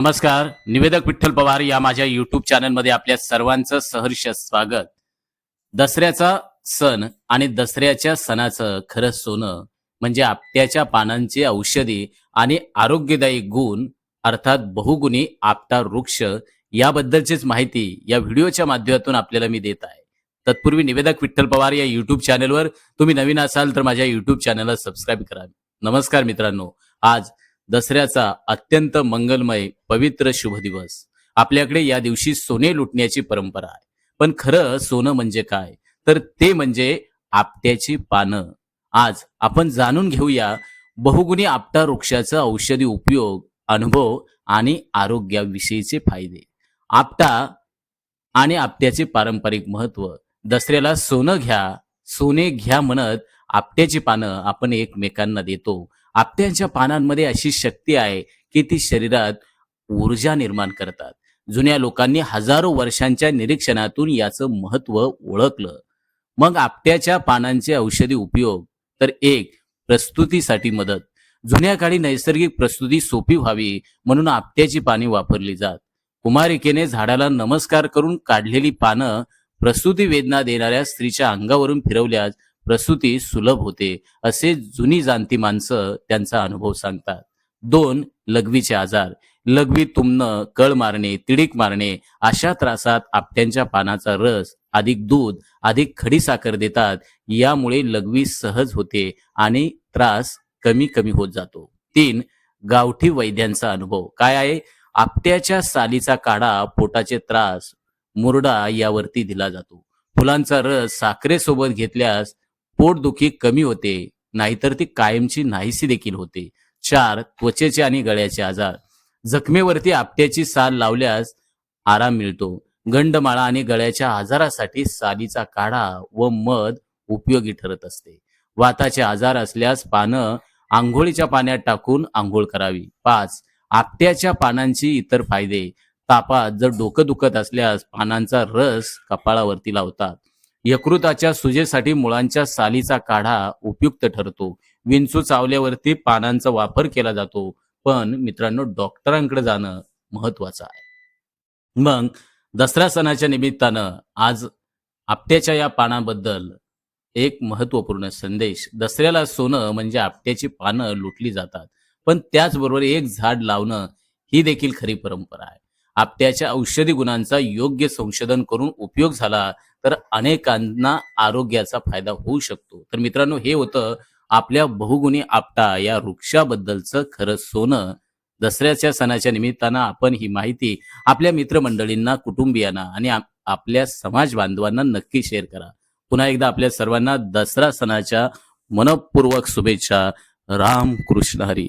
नमस्कार निवेदक विठ्ठल पवार या माझ्या युट्यूब चॅनलमध्ये आपल्या सर्वांचं सहर्ष स्वागत. दसऱ्याचा सण आणि दसऱ्याच्या सणाचं खरं सोनं म्हणजे आपट्याच्या पानांचे औषधी आणि आरोग्यदायी गुण अर्थात बहुगुणी आपटा वृक्ष याबद्दलचीच माहिती या व्हिडिओच्या माध्यमातून आपल्याला मी देत आहे. तत्पूर्वी निवेदक विठ्ठल पवार या युट्यूब चॅनलवर तुम्ही नवीन असाल तर माझ्या युट्यूब चॅनलला सबस्क्राईब करा. नमस्कार मित्रांनो आज दसऱ्याचा अत्यंत मंगलमय पवित्र शुभ दिवस. आपल्याकडे या दिवशी सोने लुटण्याची परंपरा आहे. पण खरं सोनं म्हणजे काय? तर ते म्हणजे आपट्याची पानं. आज आपण जाणून घेऊया बहुगुणी आपटा वृक्षाचा औषधी उपयोग अनुभव आणि आरोग्याविषयीचे फायदे. आपटा आणि आपट्याचे पारंपरिक महत्त्व दसऱ्याला सोनं घ्या सोने घ्या म्हणत आपट्याची पानं आपण एकमेकांना देतो. आपट्याच्या पानांमध्ये अशी शक्ती आहे की ती शरीरात ऊर्जा निर्माण करतात. जुन्या लोकांनी हजारो वर्षांच्या निरीक्षणातून याचं महत्त्व ओळखलं. मग आपट्याच्या पानांचे औषधी उपयोग तर एक प्रस्तुतीसाठी मदत. जुन्या काळी नैसर्गिक प्रस्तुती सोपी व्हावी म्हणून आपट्याची पाने वापरली जात. कुमारिकेने झाडाला नमस्कार करून काढलेली पानं प्रसूती वेदना देणाऱ्या स्त्रीच्या अंगावरून फिरवल्यास प्रसूती सुलभ होते असे जुनी जाणती माणसं त्यांचा अनुभव सांगतात. दोन लघवीचे आजार. लघवी तुमनं कळ मारणे तिडीक मारणे अशा त्रासात आपट्यांच्या पानाचा रस अधिक दूध अधिक खडी साखर देतात यामुळे लघवी सहज होते आणि त्रास कमी कमी होत जातो. तीन गावठी वैद्यांचा अनुभव. काय आहे? आपट्याच्या सालीचा काढा पोटाचे त्रास मुरडा यावरती दिला जातो. फुलांचा रस साखरेसोबत घेतल्यास पोटदुखी कमी होते नाहीतर ती कायमची नाहीसी देखील होते. चार त्वचेचे आणि गळ्याचे आजार. जखमेवरती आपट्याची साल लावल्यास आराम मिळतो. गंडमाळा आणि गळ्याच्या आजारासाठी सालीचा काढा व मध उपयोगी ठरत असते. वाताचे आजार असल्यास पानं आंघोळीच्या पाण्यात टाकून आंघोळ करावी. पाच आपट्याच्या पानांची इतर फायदे. तापात जर डोकं दुखत असल्यास पानांचा रस कपाळावरती लावतात. यकृताच्या सुजेसाठी मुळांच्या सालीचा काढा उपयुक्त ठरतो. विंचू चावल्यावरती पानांचा वापर केला जातो. पण मित्रांनो डॉक्टरांकडे जाणं महत्वाचं आहे. मग दसरा सणाच्या निमित्तानं आज आपट्याच्या या पानाबद्दल एक महत्त्वपूर्ण संदेश. दसऱ्याला सोनं म्हणजे आपट्याची पानं लुटली जातात. पण त्याचबरोबर एक झाड लावणं ही देखील खरी परंपरा आहे. आपट्याच्या औषधी गुणांचा योग्य संशोधन करून उपयोग झाला तर अनेकांना आरोग्याचा फायदा होऊ शकतो. तर मित्रांनो हे होतं आपल्या बहुगुणी आपटा या वृक्षाबद्दलचं खरं सोनं. दसऱ्याच्या सणाच्या निमित्तानं आपण ही माहिती आपल्या मित्रमंडळींना कुटुंबियांना आणि आपल्या समाज बांधवांना नक्की शेअर करा. पुन्हा एकदा आपल्या सर्वांना दसरा सणाच्या मनपूर्वक शुभेच्छा. राम कृष्ण हरी.